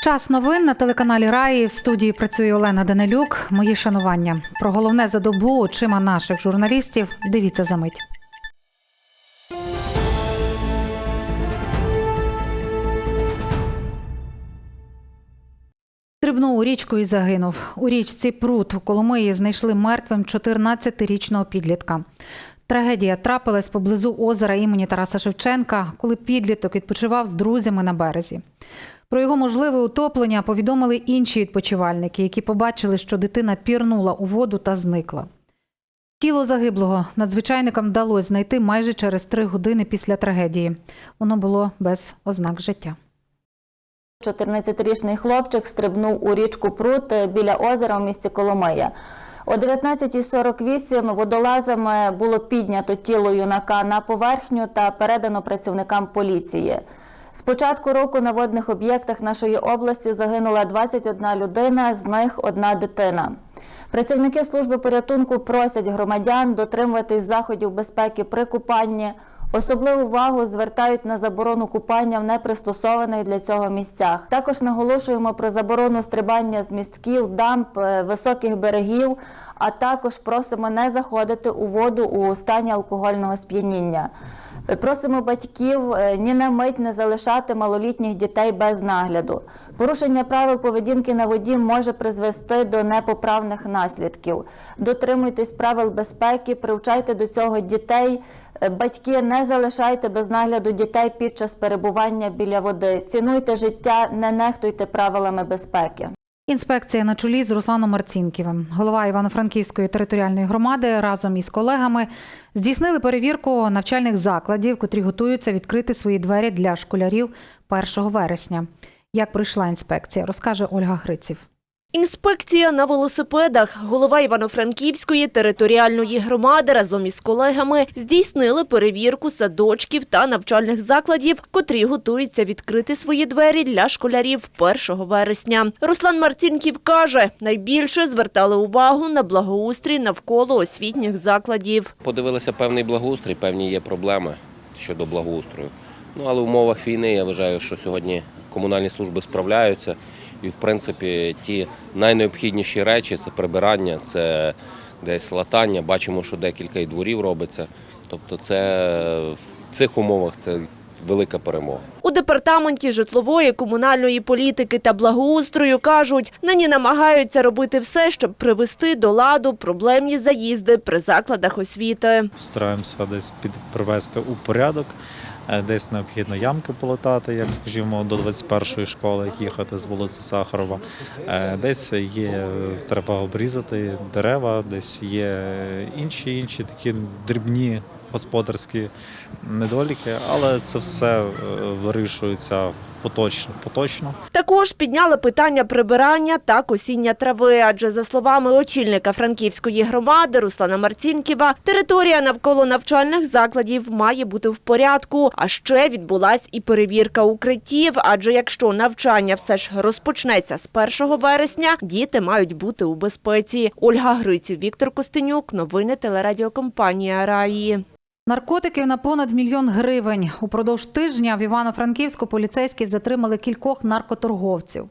Час новин на телеканалі Раї в студії працює Олена Данилюк. Мої шанування. Про головне за добу очима наших журналістів. Дивіться за мить. Стрибнув у річку і загинув. У річці Прут у Коломиї знайшли мертвим 14-річного підлітка. Трагедія трапилась поблизу озера імені Тараса Шевченка, коли підліток відпочивав з друзями на березі. Про його можливе утоплення повідомили інші відпочивальники, які побачили, що дитина пірнула у воду та зникла. Тіло загиблого надзвичайникам вдалося знайти майже через три години після трагедії. Воно було без ознак життя. 14-річний хлопчик стрибнув у річку Прут біля озера в місті Коломия. О 19.48 водолазами було піднято тіло юнака на поверхню та передано працівникам поліції. З початку року на водних об'єктах нашої області загинула 21 людина, з них одна дитина. Працівники служби порятунку просять громадян дотримуватись заходів безпеки при купанні. Особливу увагу звертають на заборону купання в непристосованих для цього місцях. Також наголошуємо про заборону стрибання з містків, дамб, е, високих берегів, а також просимо не заходити у воду у стані алкогольного сп'яніння. Е, Просимо батьків е, ні на мить не залишати малолітніх дітей без нагляду. Порушення правил поведінки на воді може призвести до непоправних наслідків. Дотримуйтесь правил безпеки, привчайте до цього дітей. Е, Батьки не залишайте без нагляду дітей під час перебування біля води. Цінуйте життя, не нехтуйте правилами безпеки. Інспекція на чолі з Русланом Марцінківим, голова Івано-Франківської територіальної громади, разом із колегами здійснили перевірку навчальних закладів, котрі готуються відкрити свої двері для школярів 1 вересня. Як пройшла інспекція, розкаже Ольга Гриців. Інспекція на велосипедах. Голова Івано-Франківської територіальної громади разом із колегами здійснили перевірку садочків та навчальних закладів, котрі готуються відкрити свої двері для школярів 1 вересня. Руслан Марцінків каже, найбільше звертали увагу на благоустрій навколо освітніх закладів. Подивилися певний благоустрій, певні є проблеми щодо благоустрою. Ну, але в умовах війни я вважаю, що сьогодні комунальні служби справляються. І, в принципі, ті найнеобхідніші речі це прибирання, це десь латання. Бачимо, що декілька і дворів робиться. Тобто, це в цих умовах це велика перемога. У департаменті житлової, комунальної політики та благоустрою кажуть, нині намагаються робити все, щоб привести до ладу проблемні заїзди при закладах освіти. Стараємося десь під привести у порядок. Е, Десь необхідно ямки полатати, як скажімо, до 21-ї школи, як їхати з вулиці Сахарова. Е, Десь є треба обрізати дерева, десь є інші інші такі дрібні господарські недоліки, але це все е, вирішується поточно. поточно. Також підняли питання прибирання та косіння трави, адже за словами очільника Франківської громади Руслана Марцінківа, територія навколо навчальних закладів має бути в порядку. А ще відбулась і перевірка укриттів. Адже якщо навчання все ж розпочнеться з 1 вересня, діти мають бути у безпеці. Ольга Гриців, Віктор Костенюк, новини телерадіокомпанія Раї. Наркотиків на понад мільйон гривень. Упродовж тижня в Івано-Франківську поліцейські затримали кількох наркоторговців.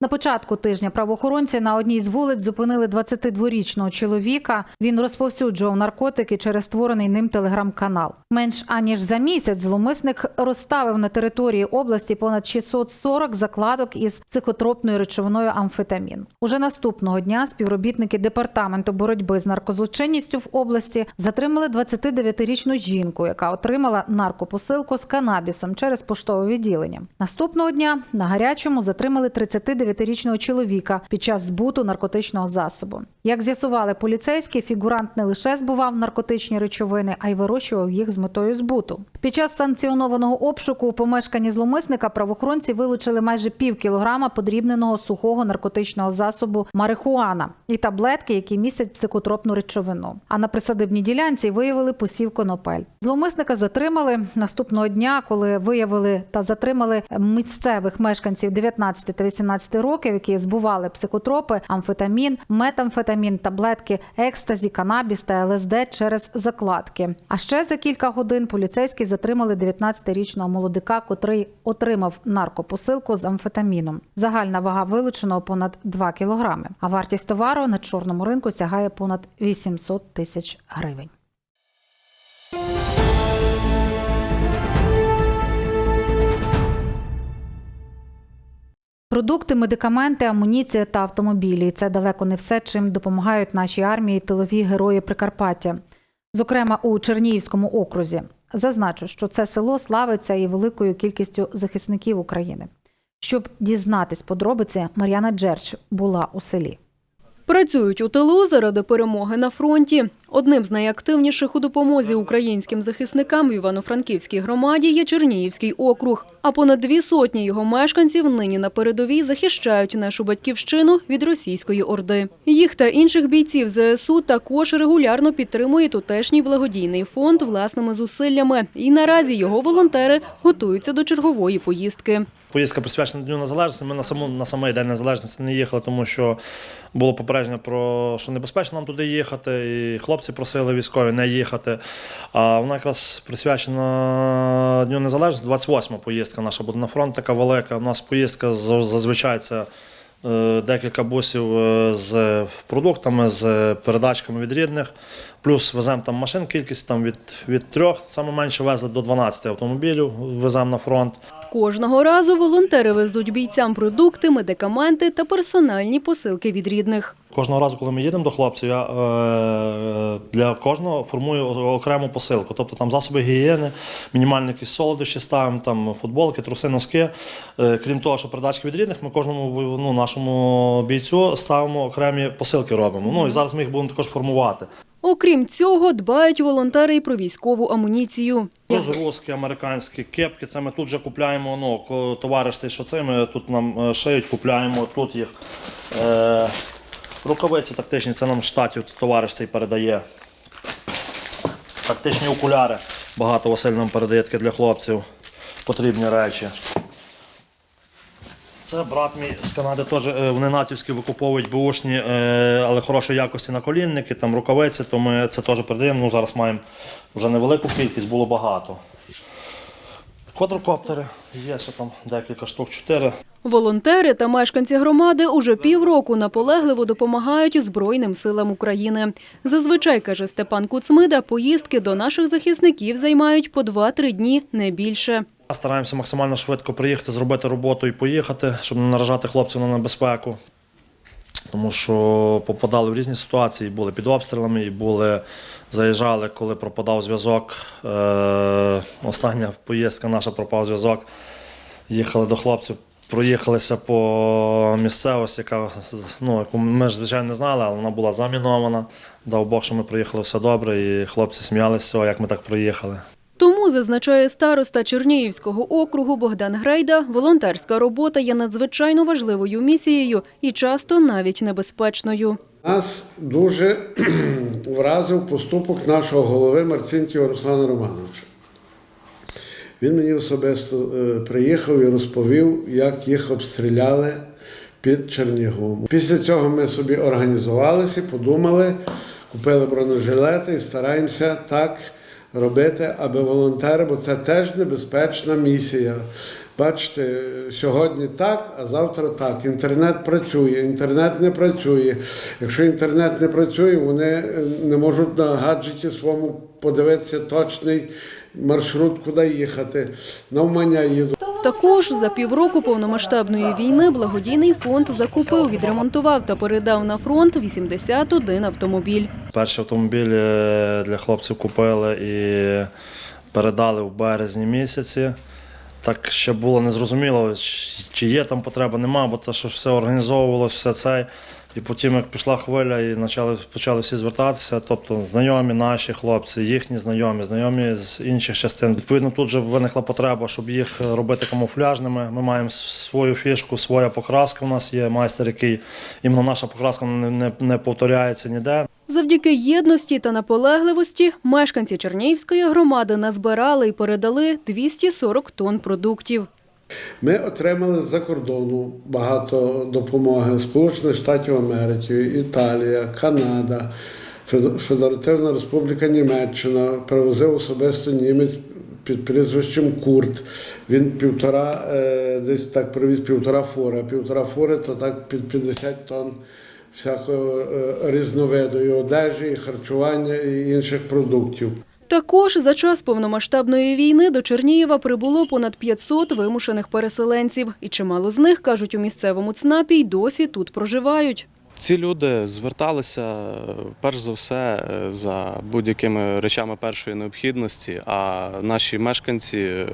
На початку тижня правоохоронці на одній з вулиць зупинили 22-річного чоловіка. Він розповсюджував наркотики через створений ним телеграм-канал. Менш аніж за місяць зловмисник розставив на території області понад 640 закладок із психотропною речовиною амфетамін. Уже наступного дня співробітники департаменту боротьби з наркозлочинністю в області затримали 29-річну жінку, яка отримала наркопосилку з канабісом через поштове відділення. Наступного дня на гарячому затримали 39 39-річного чоловіка під час збуту наркотичного засобу. Як з'ясували поліцейські, фігурант не лише збував наркотичні речовини, а й вирощував їх з метою збуту. Під час санкціонованого обшуку у помешканні зловмисника правоохоронці вилучили майже пів кілограма подрібненого сухого наркотичного засобу марихуана і таблетки, які містять психотропну речовину. А на присадибній ділянці виявили посів конопель. Зловмисника затримали наступного дня, коли виявили та затримали місцевих мешканців 19 та 18 років, які збували психотропи, амфетамін, метамфетамін, таблетки екстазі, канабіс та ЛСД через закладки. А ще за кілька годин поліцейські затримали 19-річного молодика, котрий отримав наркопосилку з амфетаміном. Загальна вага вилученого понад 2 кілограми, а вартість товару на чорному ринку сягає понад 800 тисяч гривень. Продукти, медикаменти, амуніція та автомобілі це далеко не все, чим допомагають нашій армії тилові герої Прикарпаття, зокрема у Чернігівському окрузі. Зазначу, що це село славиться і великою кількістю захисників України. Щоб дізнатись подробиці, Мар'яна Джерч була у селі. Працюють у тилу заради перемоги на фронті. Одним з найактивніших у допомозі українським захисникам в Івано-Франківській громаді є Чернігівський округ. А понад дві сотні його мешканців нині на передовій захищають нашу батьківщину від російської орди. Їх та інших бійців ЗСУ також регулярно підтримує тутешній благодійний фонд власними зусиллями. І наразі його волонтери готуються до чергової поїздки. Поїздка присвячена Дню Незалежності. Ми на саму на самий День Незалежності не їхали, тому що було попередження про що небезпечно нам туди їхати, і хлопці просили військові не їхати. А вона якраз присвячена Дню Незалежності. 28-ма поїздка наша буде на фронт, така велика. У нас поїздка зазвичай це. е, Декілька бусів е, з продуктами, з передачками від рідних. Плюс веземо там машин, кількість там від, від трьох, саме менше везли до 12 автомобілів, веземо на фронт. Кожного разу волонтери везуть бійцям продукти, медикаменти та персональні посилки від рідних. Кожного разу, коли ми їдемо до хлопців, я е, для кожного формую окрему посилку. Тобто там засоби гігієни, мінімальні якісь солодощі ставимо, там футболки, труси, носки. Е, крім того, що передачки від рідних, ми кожному ну, нашому бійцю ставимо окремі посилки робимо. Ну і зараз ми їх будемо також формувати. Окрім цього, дбають волонтери і про військову амуніцію. Розгрузки американські, кепки, це ми тут вже купляємо. Ну, товариш що це ми тут нам е, шиють, купляємо тут їх. Е, рукавиці тактичні, це нам штатів товариш цей передає. Тактичні окуляри. Багато Василь нам передає таке для хлопців. Потрібні речі. Це брат мій з Канади теж е, вони натівські викуповують бушні, е, але хорошої якості наколінники, там рукавиці, то ми це теж передаємо. Ну, зараз маємо вже невелику кількість, було багато. Квадрокоптери, є ще там декілька штук, чотири. Волонтери та мешканці громади уже півроку наполегливо допомагають Збройним силам України. Зазвичай, каже Степан Куцмида, поїздки до наших захисників займають по 2-3 дні, не більше. Стараємося максимально швидко приїхати, зробити роботу і поїхати, щоб не наражати хлопців на небезпеку. Тому що попадали в різні ситуації, були під обстрілами, і були, заїжджали, коли пропадав зв'язок. Е, остання поїздка наша пропав зв'язок. Їхали до хлопців, проїхалися по місцевості, яка ну, яку ми ж звичайно не знали, але вона була замінована. Дав Бог, що ми приїхали все добре, і хлопці сміялися, як ми так проїхали. Тому, зазначає староста Чернігівського округу Богдан Грейда, волонтерська робота є надзвичайно важливою місією і часто навіть небезпечною. Нас дуже вразив поступок нашого голови Марцинтіва Руслана Романовича. Він мені особисто е, приїхав і розповів, як їх обстріляли під Черніговом. Після цього ми собі організувалися, подумали, купили бронежилети і стараємося так робити, аби волонтери, бо це теж небезпечна місія. Бачите, сьогодні так, а завтра так. Інтернет працює, інтернет не працює. Якщо інтернет не працює, вони е, не можуть на гаджеті своєму подивитися точний маршрут, куди їхати. Навмання їдуть. Також за півроку повномасштабної війни благодійний фонд закупив, відремонтував та передав на фронт 81 автомобіль. Перший автомобіль е, для хлопців купили і передали в березні місяці. так ще було незрозуміло, чи- є там потреба, нема, бо це що все організовувалося, все це. І потім, як пішла хвиля, і почали, почали всі звертатися, тобто знайомі наші хлопці, їхні знайомі, знайомі з інших частин. Відповідно, тут же виникла потреба, щоб їх робити камуфляжними. Ми маємо свою фішку, своя покраска. У нас є майстер, який іменно наша покраска не, не, не повторяється ніде. Завдяки єдності та наполегливості мешканці Чернігівської громади назбирали і передали 240 тонн продуктів. Ми отримали з-за кордону багато допомоги Сполучених Штатів Америки, Італія, Канада, Федеративна Республіка Німеччина привозив особисто німець під прізвищем Курт. Він півтора, е, десь так привіз півтора фури, півтора фури це так під 50 тонн всякого е, різновиду і одежі, і харчування, і інших продуктів. Також за час повномасштабної війни до Чернігова прибуло понад 500 вимушених переселенців, і чимало з них, кажуть у місцевому ЦНАПі, й досі тут проживають. Ці люди зверталися перш за все за будь-якими речами першої необхідності, а наші мешканці е,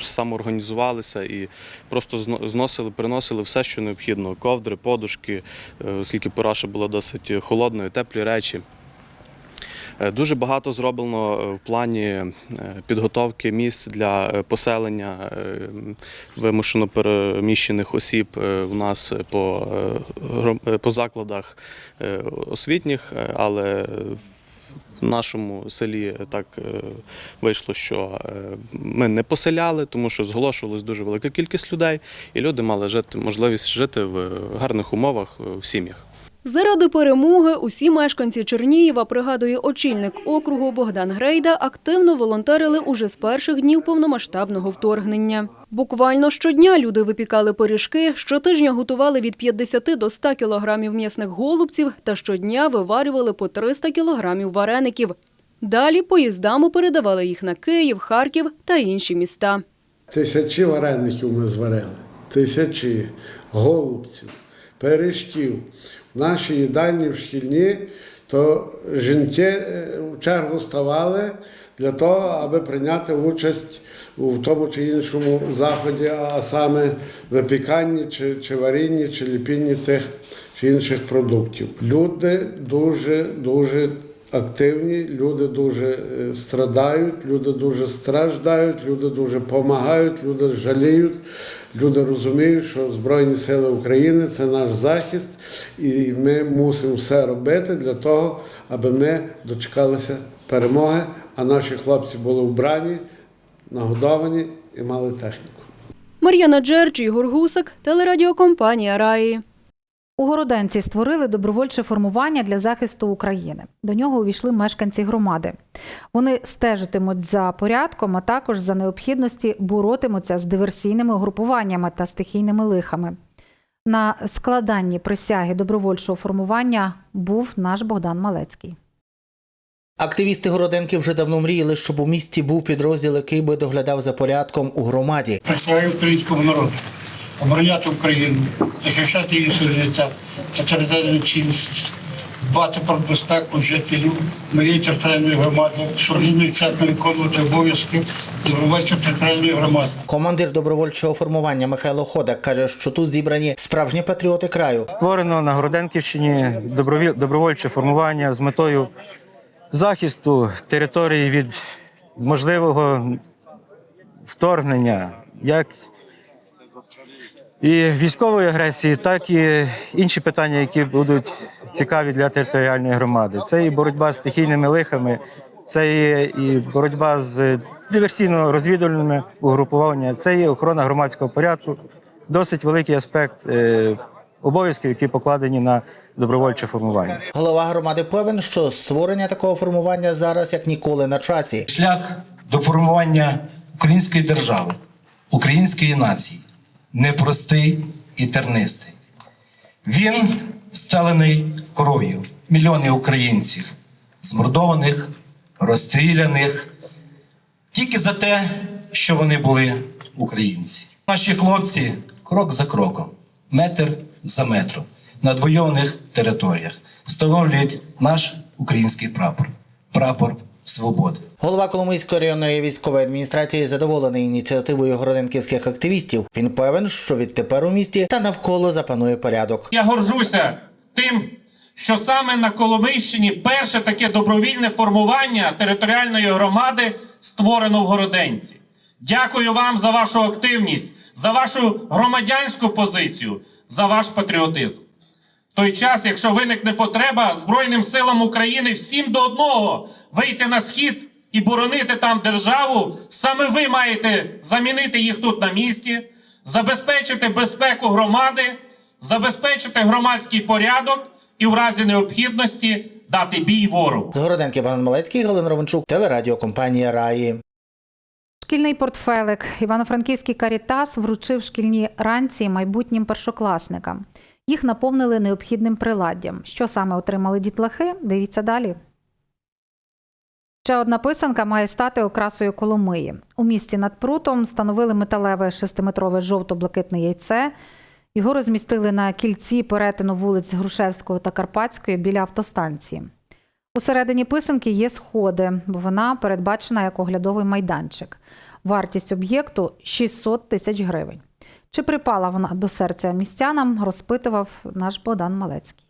самоорганізувалися і просто зно- зносили, приносили все, що необхідно: ковдри, подушки, е, оскільки пора ще була досить холодною, теплі речі. Е, Дуже багато зроблено е, в плані е, підготовки місць для поселення вимушено переміщених осіб у нас по, по закладах освітніх, але в нашому селі так вийшло, що ми не поселяли, тому що зголошувалась дуже велика кількість людей, і люди мали жити можливість жити в гарних умовах в сім'ях. Заради перемоги усі мешканці Чернігова, пригадує очільник округу Богдан Грейда, активно волонтерили уже з перших днів повномасштабного вторгнення. Буквально щодня люди випікали пиріжки, щотижня готували від 50 до 100 кілограмів м'ясних голубців та щодня виварювали по 300 кілограмів вареників. Далі поїздами передавали їх на Київ, Харків та інші міста. Тисячі вареників ми зварили, тисячі голубців, пиріжків. Нашій їдальні в шкільні, то жінки е, в чергу ставали для того, аби прийняти участь у тому чи іншому заході, а саме випіканні, чи, чи варінні, чи ліпінні тих чи інших продуктів. Люди дуже дуже активні, люди дуже е, страдають, люди дуже страждають, люди дуже допомагають, люди жаліють, люди розуміють, що Збройні Сили України це наш захист, і ми мусимо все робити для того, аби ми дочекалися перемоги, а наші хлопці були вбрані, нагодовані і мали техніку. Мар'яна Джерч, Ігор Гусак, телерадіокомпанія Раї. У Городенці створили добровольче формування для захисту України. До нього увійшли мешканці громади. Вони стежитимуть за порядком, а також за необхідності боротимуться з диверсійними угрупуваннями та стихійними лихами. На складанні присяги добровольчого формування був наш Богдан Малецький. Активісти Городенки вже давно мріяли, щоб у місті був підрозділ, який би доглядав за порядком у громаді. Присягаю українському народу, обороняти Україну, захищати її суверенітет та територіальну цілісність, дбати про безпеку жителів моєї територіальної громади, сумлінно і чесно виконувати обов'язки добровольців територіальної громади. Командир добровольчого формування Михайло Ходак каже, що тут зібрані справжні патріоти краю. Створено на Городенківщині доброві- добровольче формування з метою захисту території від можливого вторгнення, як і військової агресії, так і інші питання, які будуть цікаві для територіальної громади. Це і боротьба з стихійними лихами, це і, боротьба з диверсійно-розвідувальними угрупуваннями, це і охорона громадського порядку. Досить великий аспект е, обов'язків, які покладені на добровольче формування. Голова громади певен, що створення такого формування зараз як ніколи на часі. Шлях до формування української держави, української нації непростий і тернистий. Він стелений кров'ю мільйони українців, змордованих, розстріляних тільки за те, що вони були українці. Наші хлопці крок за кроком, метр за метром на двойованих територіях встановлюють наш український прапор прапор свободи. Голова Коломийської районної військової адміністрації задоволений ініціативою городенківських активістів. Він певен, що відтепер у місті та навколо запанує порядок. Я горжуся тим, що саме на Коломийщині перше таке добровільне формування територіальної громади створено в Городенці. Дякую вам за вашу активність, за вашу громадянську позицію, за ваш патріотизм. В той час, якщо виникне потреба Збройним силам України всім до одного вийти на схід і боронити там державу, саме ви маєте замінити їх тут на місці, забезпечити безпеку громади, забезпечити громадський порядок і в разі необхідності дати бій ворогу. З Городенки Богдан Малецький, Галина Ровенчук, телерадіокомпанія Раї. Шкільний портфелик Івано-Франківський Карітас вручив шкільні ранці майбутнім першокласникам. Їх наповнили необхідним приладдям. Що саме отримали дітлахи? Дивіться далі. Ще одна писанка має стати окрасою Коломиї. У місті над прутом встановили металеве шестиметрове жовто-блакитне яйце. Його розмістили на кільці перетину вулиць Грушевського та Карпатської біля автостанції. Усередині писанки є сходи, бо вона передбачена як оглядовий майданчик. Вартість об'єкту 600 тисяч гривень. Чи припала вона до серця містянам, розпитував наш Богдан Малецький.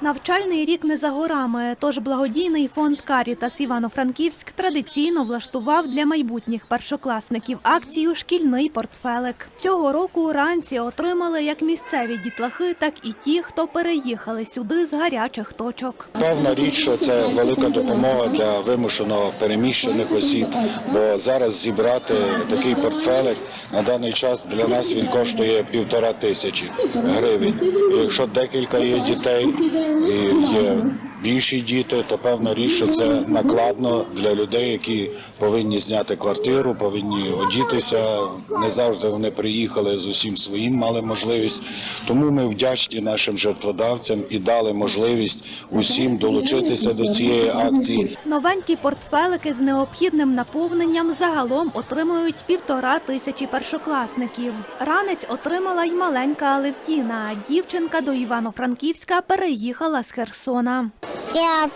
Навчальний рік не за горами, тож благодійний фонд Карітас Івано-Франківськ традиційно влаштував для майбутніх першокласників акцію Шкільний портфелик. Цього року уранці отримали як місцеві дітлахи, так і ті, хто переїхали сюди з гарячих точок. Певна річ, що це велика допомога для вимушено переміщених осіб, бо зараз зібрати такий портфелик на даний час для нас він коштує півтора тисячі гривень. Якщо декілька є дітей і є більші діти, то певна річ, це накладно для людей, які повинні зняти квартиру, повинні одітися. Не завжди вони приїхали з усім своїм, мали можливість. Тому ми вдячні нашим жертводавцям і дали можливість усім долучитися до цієї акції. Новенькі портфелики з необхідним наповненням загалом отримують півтора тисячі першокласників. Ранець отримала й маленька Алевтіна. Дівчинка до Івано-Франківська переїхала з Херсона. Я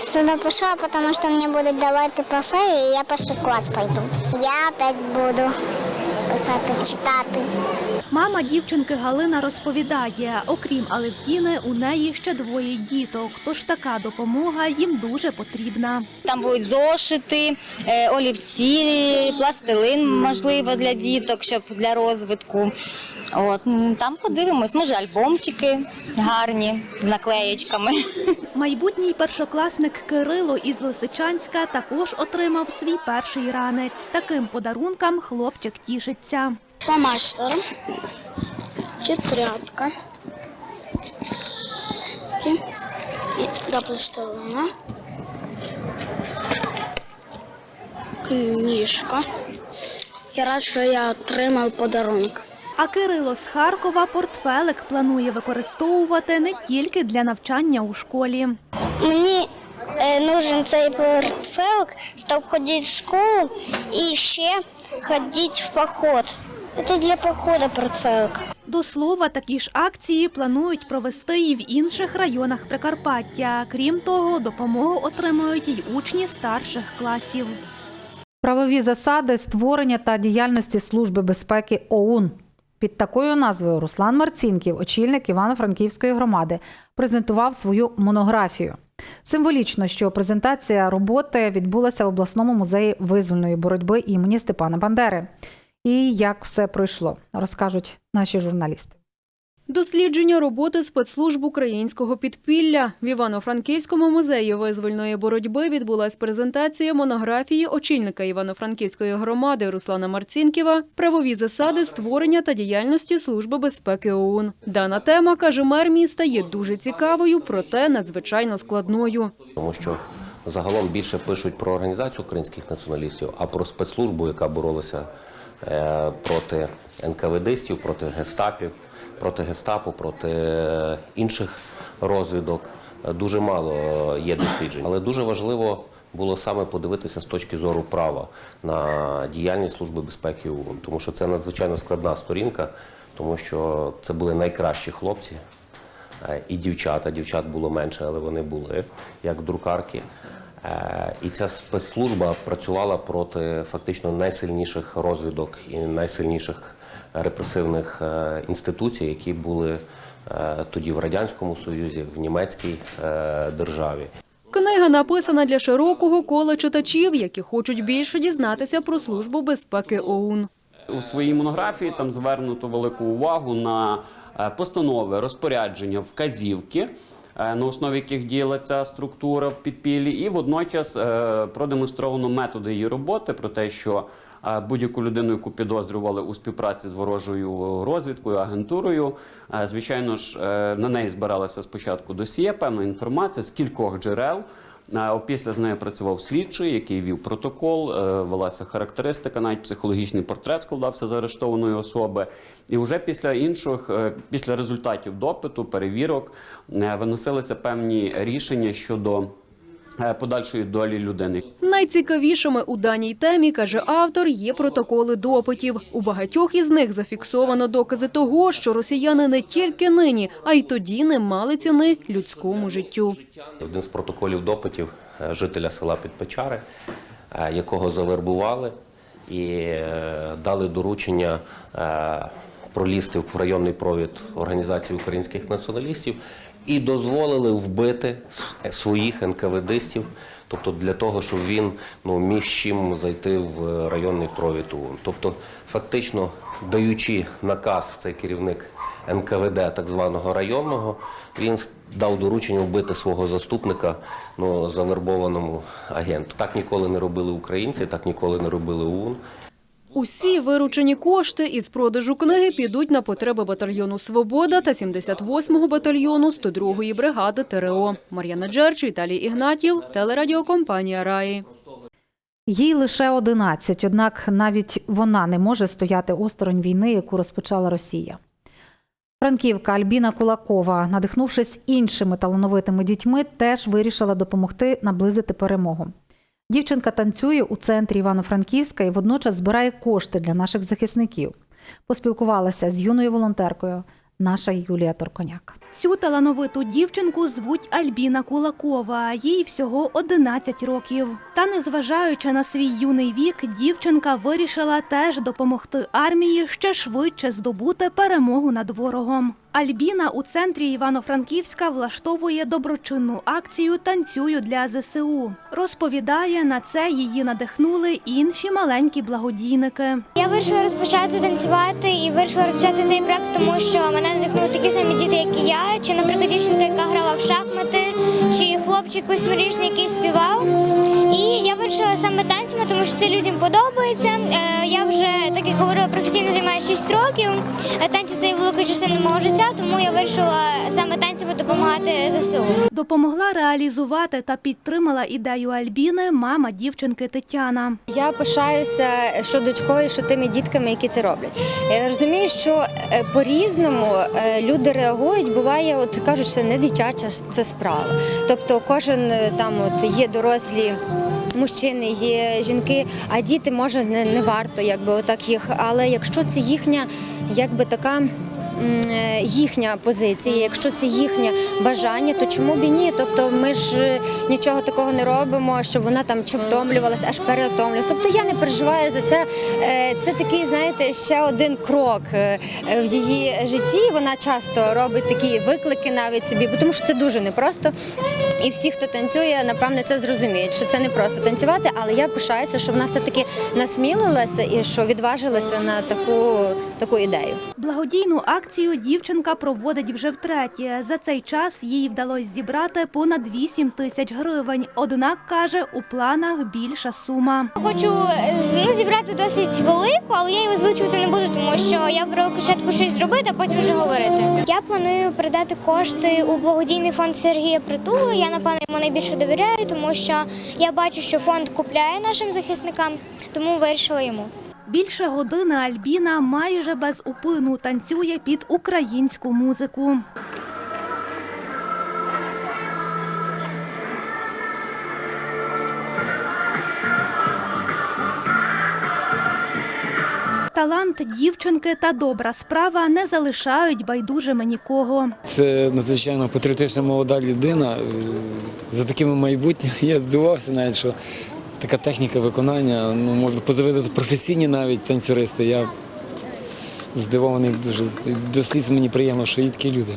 сюда пошла, потому что мне будуть давати ТПФ, и я перший класс пойду. Я опять буду писати, читати. Мама дівчинки Галина розповідає, окрім Алевтіни, у неї ще двоє діток, тож така допомога їм дуже потрібна. Там будуть зошити, е, олівці, пластилин, можливо, для діток, щоб для розвитку. От там подивимось, може, альбомчики гарні з наклеєчками. Майбутній першокласник Кирило із Лисичанська також отримав свій перший ранець. Таким подарункам хлопчик тішиться. Фломастер, тетрадка, і до книжка. Я рад, що я отримав подарунок. А Кирило з Харкова портфелик планує використовувати не тільки для навчання у школі. Мені е, нужен цей портфелик, щоб ходити в школу і ще ходити в поход. Це для походу портфелик. До слова, такі ж акції планують провести і в інших районах Прикарпаття. Крім того, допомогу отримують й учні старших класів. Правові засади створення та діяльності Служби безпеки ОУН. Під такою назвою Руслан Марцінків, очільник Івано-Франківської громади, презентував свою монографію. Символічно, що презентація роботи відбулася в обласному музеї визвольної боротьби імені Степана Бандери. І як все пройшло, розкажуть наші журналісти. Дослідження роботи спецслужб українського підпілля в Івано-Франківському музеї визвольної боротьби відбулась презентація монографії очільника Івано-Франківської громади Руслана Марцінківа правові засади створення та діяльності Служби безпеки ОУН. Дана тема каже мер міста є дуже цікавою, проте надзвичайно складною. тому що загалом більше пишуть про організацію українських націоналістів, а про спецслужбу, яка боролася проти НКВДстів, проти гестапів, проти гестапо, проти е, інших розвідок. Е, Дуже мало е, є досліджень, але дуже важливо. Було саме подивитися з точки зору права на діяльність Служби безпеки ООН, тому що це надзвичайно складна сторінка, тому що це були найкращі хлопці, Е, і дівчата. Дівчат було менше, але вони були як друкарки. Е, І ця спецслужба працювала проти фактично найсильніших розвідок і найсильніших репресивних е, інституцій, які були е, тоді в Радянському Союзі, в німецькій державі. Книга написана для широкого кола читачів, які хочуть більше дізнатися про службу безпеки ОУН. У своїй монографії там звернуто велику увагу на постанови, розпорядження, вказівки, на основі яких діяла ця структура в підпіллі, і водночас е, продемонстровано методи її роботи про те, що е, будь-яку людину, яку підозрювали у співпраці з ворожою розвідкою, агентурою, е, звичайно ж, е, на неї збиралася спочатку досьє, певна інформація з кількох джерел. Опісля з нею працював слідчий, який вів протокол, е, велася характеристика, навіть психологічний портрет складався з арештованої особи. І вже після інших, е, після результатів допиту, перевірок, е, виносилися певні рішення щодо подальшої долі людини. Найцікавішими у даній темі, каже автор, є протоколи допитів. У багатьох із них зафіксовано докази того, що росіяни не тільки нині, а й тоді не мали ціни людському життю. Один з протоколів допитів е, жителя села Підпечари, е, якого завербували і е, дали доручення е, пролізти в районний провід Організації українських націоналістів і дозволили вбити своїх НКВДистів, тобто для того, щоб він ну, міг з чим зайти в районний провід ОУН. Тобто, фактично даючи наказ цей керівник НКВД так званого районного, він дав доручення вбити свого заступника ну, завербованому агенту. Так ніколи не робили українці, так ніколи не робили ОУН. Усі виручені кошти із продажу книги підуть на потреби батальйону Свобода та 78-го батальйону 102-ї бригади ТРО. Мар'яна Джерч, Віталій Ігнатів, телерадіокомпанія Раї. Їй лише 11, однак навіть вона не може стояти осторонь війни, яку розпочала Росія. Франківка Альбіна Кулакова, надихнувшись іншими талановитими дітьми, теж вирішила допомогти наблизити перемогу. Дівчинка танцює у центрі Івано-Франківська і водночас збирає кошти для наших захисників. Поспілкувалася з юною волонтеркою наша Юлія Торконяк. Цю талановиту дівчинку звуть Альбіна Кулакова. Їй всього 11 років. Та незважаючи на свій юний вік, дівчинка вирішила теж допомогти армії ще швидше здобути перемогу над ворогом. Альбіна у центрі Івано-Франківська влаштовує доброчинну акцію Танцюю для ЗСУ. Розповідає, на це її надихнули інші маленькі благодійники. Я вирішила розпочати танцювати і вирішила розпочати цей проект, тому що мене надихнули такі самі діти, як і я, чи, наприклад, дівчинка, яка грала в шахмати, чи хлопчик восьмирічний, який співав. І я вирішила саме танцями, тому що це людям подобається. Е, Я вже, так як говорила, професійно займаюся 6 років. Частиною мого життя, тому я вирішила саме танцями допомагати ЗСУ. Допомогла реалізувати та підтримала ідею Альбіни мама дівчинки Тетяна. Я пишаюся що дочкою, що тими дітками, які це роблять. Я розумію, що е, по-різному е, люди реагують. Буває, от кажуть, що не дитяча це справа. Тобто, кожен е, там от є дорослі. Мужчини, є жінки, а діти може не, не варто, якби отак їх. Але якщо це їхня, якби така їхня позиція, якщо це їхнє бажання, то чому б і ні? Тобто ми ж е, нічого такого не робимо, щоб вона там чи втомлювалася, аж перетомлювалася. Тобто я не переживаю за це. Е, Це такий, знаєте, ще один крок е, е, в її житті. Вона часто робить такі виклики навіть собі, бо тому що це дуже непросто. І всі, хто танцює, напевне, це зрозуміють, що це не просто танцювати, але я пишаюся, що вона все-таки насмілилася і що відважилася на таку, таку ідею. Благодійну акцію дівчинка проводить вже втретє. За цей час їй вдалося зібрати понад 8 тисяч гривень. Однак каже, у планах більша сума. Хочу ну, зібрати досить велику, але я її озвучувати не буду, тому що я спочатку щось зробити, а потім вже говорити. Я планую передати кошти у благодійний фонд Сергія Притула. Я напевно йому найбільше довіряю, тому що я бачу, що фонд купляє нашим захисникам, тому вирішила йому. Більше години Альбіна майже без упину танцює під українську музику. талант дівчинки та добра справа не залишають байдужими нікого. Це надзвичайно патріотична молода людина. Е, За такими майбутнім я здивувався навіть, що така техніка виконання, ну можна позивити професійні навіть танцюристи. Я здивований дуже. Досліз мені приємно, що є такі люди.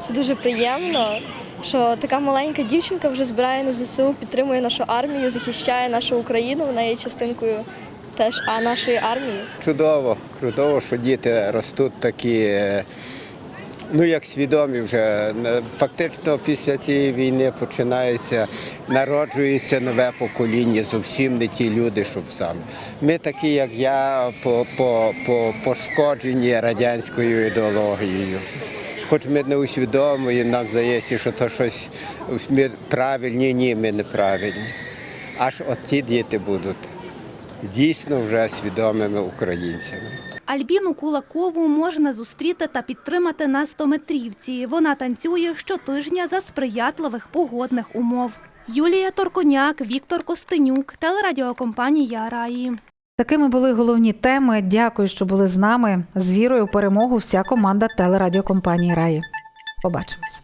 Це дуже приємно, що така маленька дівчинка вже збирає на ЗСУ, підтримує нашу армію, захищає нашу Україну. Вона є частинкою теж а нашої армії. Чудово, чудово, що діти ростуть такі, е, ну як свідомі вже. Фактично після цієї війни починається, народжується нове покоління, зовсім не ті люди, щоб саме. Ми такі, як я, по, по, по, пошкоджені радянською ідеологією. Хоч ми не усвідомлюємо, нам здається, що то щось ми правильні, ні, ми неправильні. Аж от ті діти будуть дійсно вже свідомими українцями. Альбіну Кулакову можна зустріти та підтримати на стометрівці. Вона танцює щотижня за сприятливих погодних умов. Юлія Торконяк, Віктор Костенюк, телерадіокомпанія Раї. Такими були головні теми. Дякую, що були з нами. З вірою у перемогу вся команда телерадіокомпанії Раї. Побачимось.